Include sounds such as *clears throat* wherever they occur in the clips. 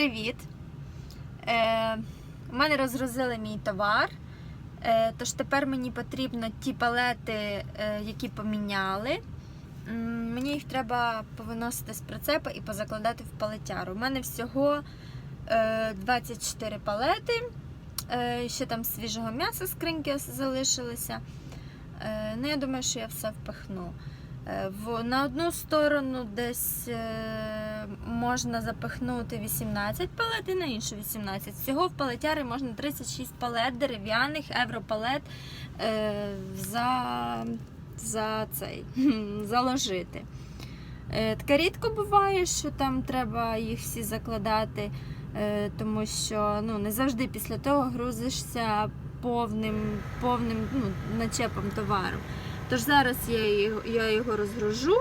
привіт! Е, у мене розгрузили мій товар. Е, тож тепер мені потрібно ті палети, е, які поміняли. М, Мені їх треба повиносити з прицепа і позакладати в палетяру. У мене всього е, 24 палети. Е, ще там свіжого м'яса скриньки залишилися. Е, ну, я думаю, що я все впихну. Е, на одну сторону десь е, можна запихнути 18 палет і на іншу 18. Всього в палетярі можна 36 палет дерев'яних, европалет е, за, за цей, *laughs* заложити. Таке рідко буває, що там треба їх всі закладати, тому що ну, не завжди після того грузишся повним, повним ну, начепом товару. Тож зараз я його, розгружу,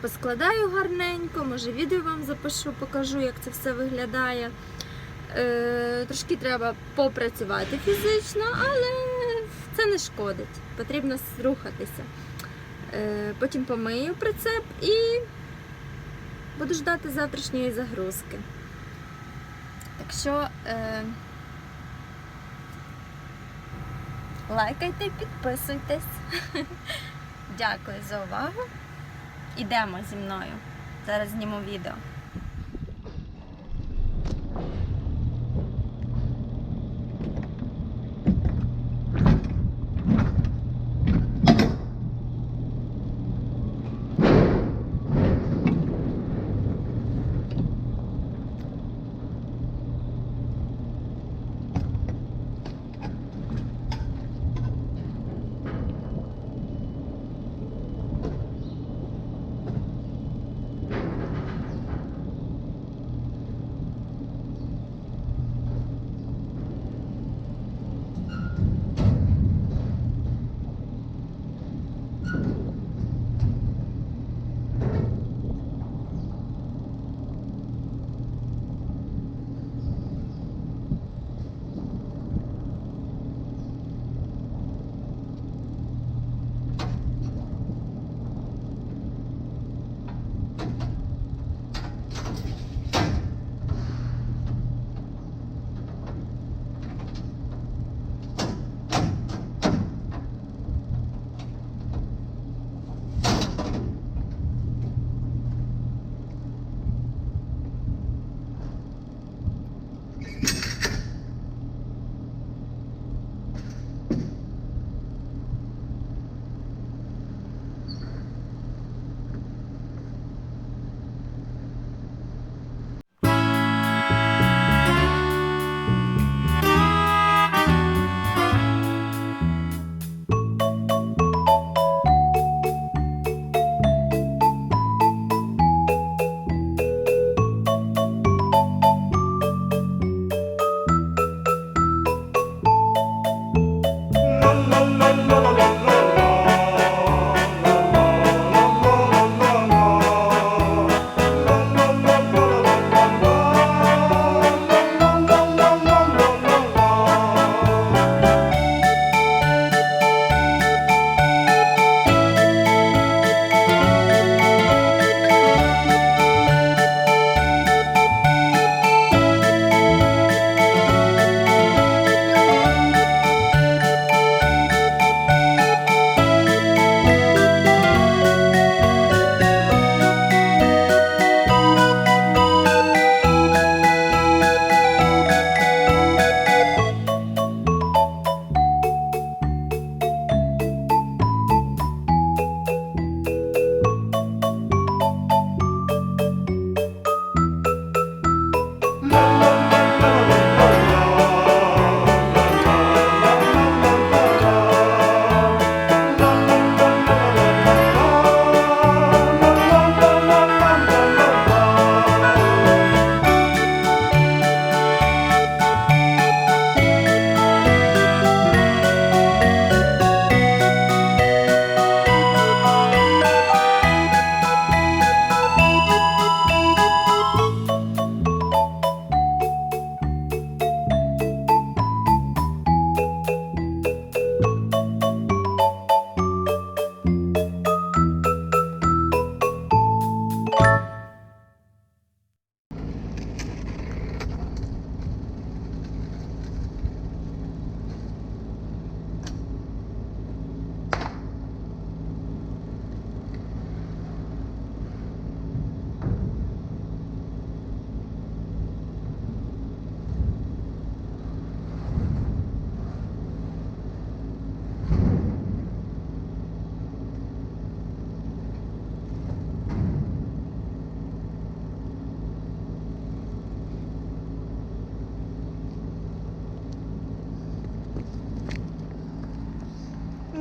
поскладаю гарненько, може відео вам запишу, покажу, як це все виглядає. Е, трошки треба попрацювати фізично, але це не шкодить. Потрібно рухатися. Е, потім помию прицеп і буду ждати завтрашньої загрузки. Так що. Е, Лайкайте, підписуйтесь. *laughs* Дякую за увагу. Ідемо зі мною. Зараз зніму відео.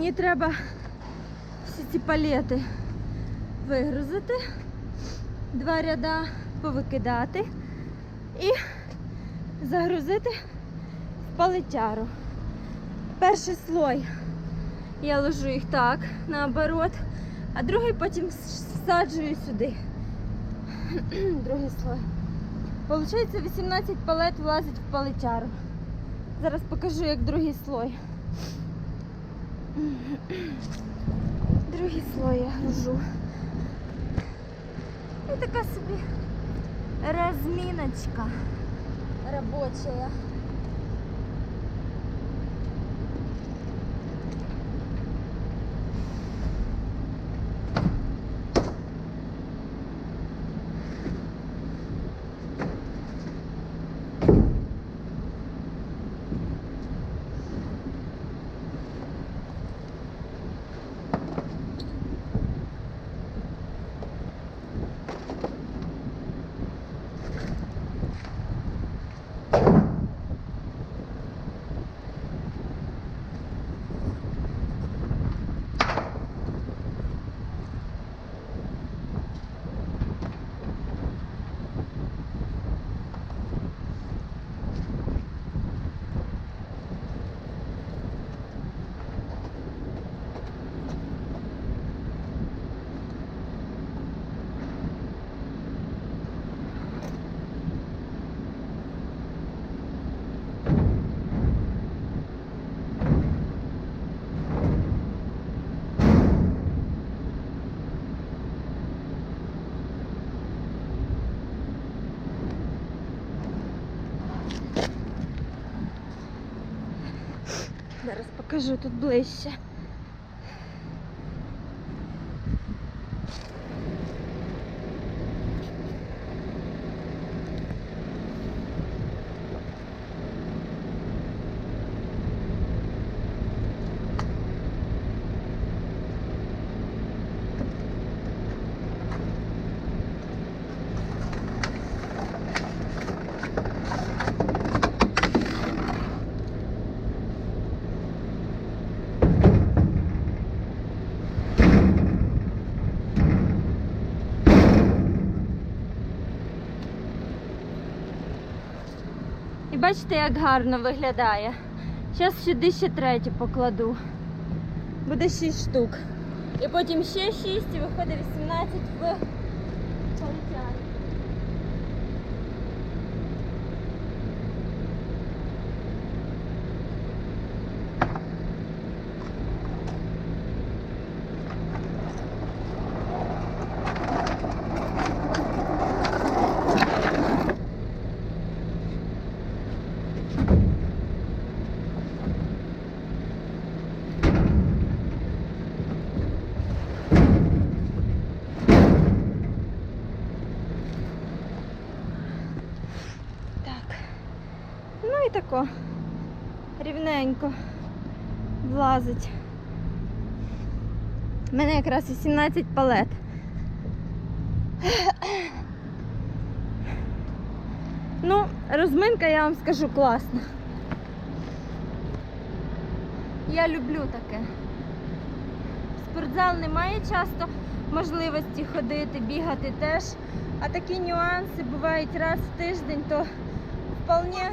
Мені треба всі ці палети вигрузити, два ряда повикидати і загрузити в палетяру. Перший слой я ложу їх так, наоборот, а другий потім всаджую сюди. *clears throat* Другий слой. Получається 18 палет влазить в палетяру. Зараз покажу, як другий слой. Другий слой я гружу. І така собі розміночка робочая. Зараз покажу тут ближче. І бачите, як гарно виглядає. Зараз сюди ще третє покладу. Буде 6 штук. І потім ще 6 і виходить 18 в полетяні. Так. Ну і тако. Рівненько влазить. У мене якраз 18 палет. Ну, розминка, я вам скажу, класна. Я люблю таке. В спортзал немає часто можливості ходити, бігати теж. А такі нюанси бувають раз в тиждень, то вполне.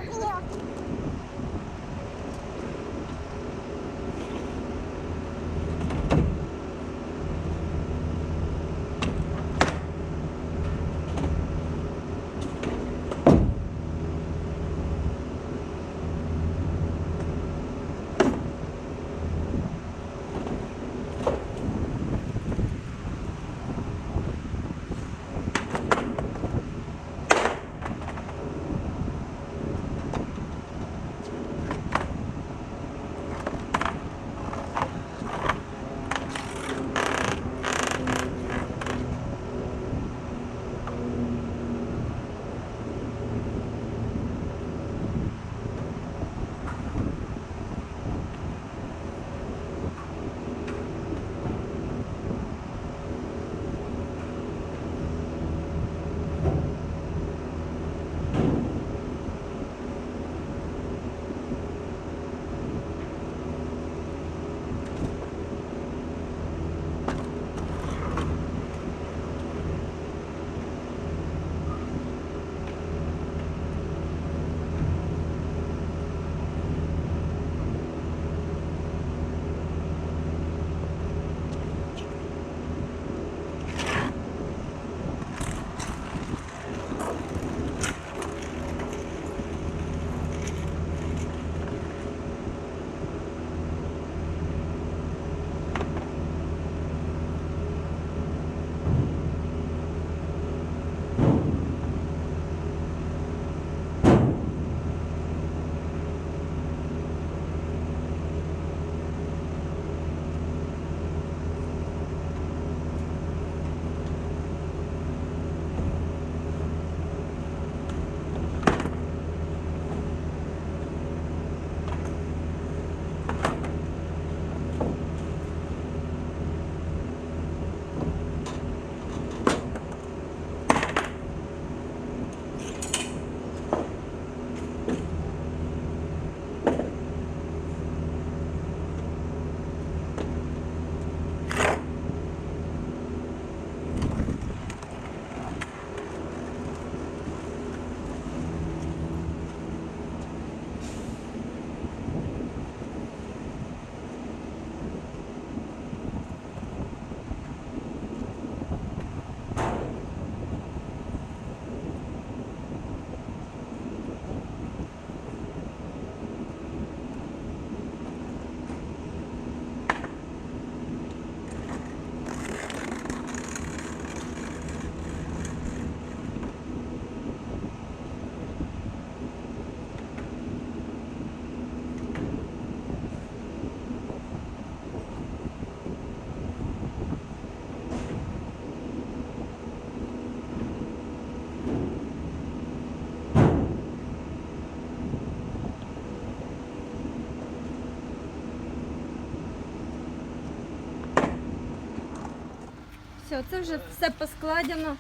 Все, це вже все поскладено.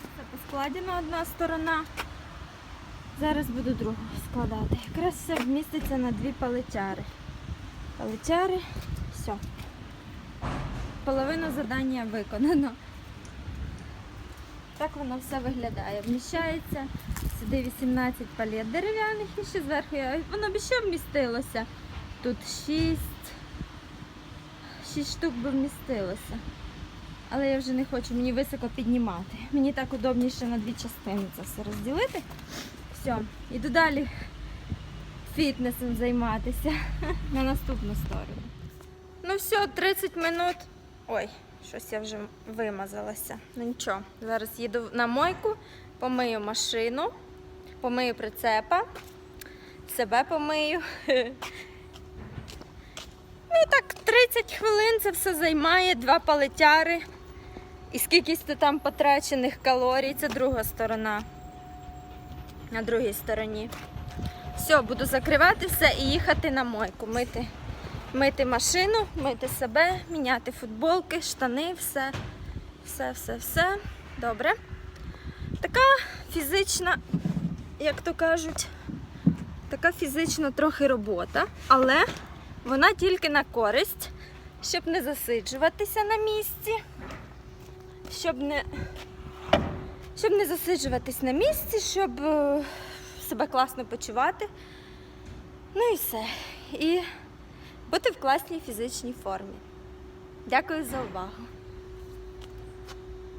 Все поскладено одна сторона. Зараз буду другу складати. Якраз все вміститься на дві паличари. Паличари, все. Половину завдання виконано. Так воно все виглядає. Вміщається сюди 18 палет дерев'яних і ще зверху. Воно б ще вмістилося. Тут 6. 6 штук би вмістилося. Але я вже не хочу, мені високо піднімати. Мені так удобніше на дві частини це все розділити. Все, іду далі фітнесом займатися *laughs* на наступну сторону. Ну все, 30 минут. Ой, щось я вже вимазалася. Ну нічого, зараз їду на мойку, помию машину, помию прицепа, себе помию. *laughs* Ну так, 30 хвилин це все займає, два палетяри. І скількись там потрачених калорій, це друга сторона. На другій стороні. Все, буду закривати все і їхати на мойку, мити, мити машину, мити себе, міняти футболки, штани, все, все, все, все. Добре. Така фізична, як то кажуть, така фізична трохи робота, але вона тільки на користь, щоб не засиджуватися на місці, щоб не, щоб не засиджуватись на місці, щоб е, себе класно почувати. Ну і все. І бути в класній фізичній формі. Дякую за увагу.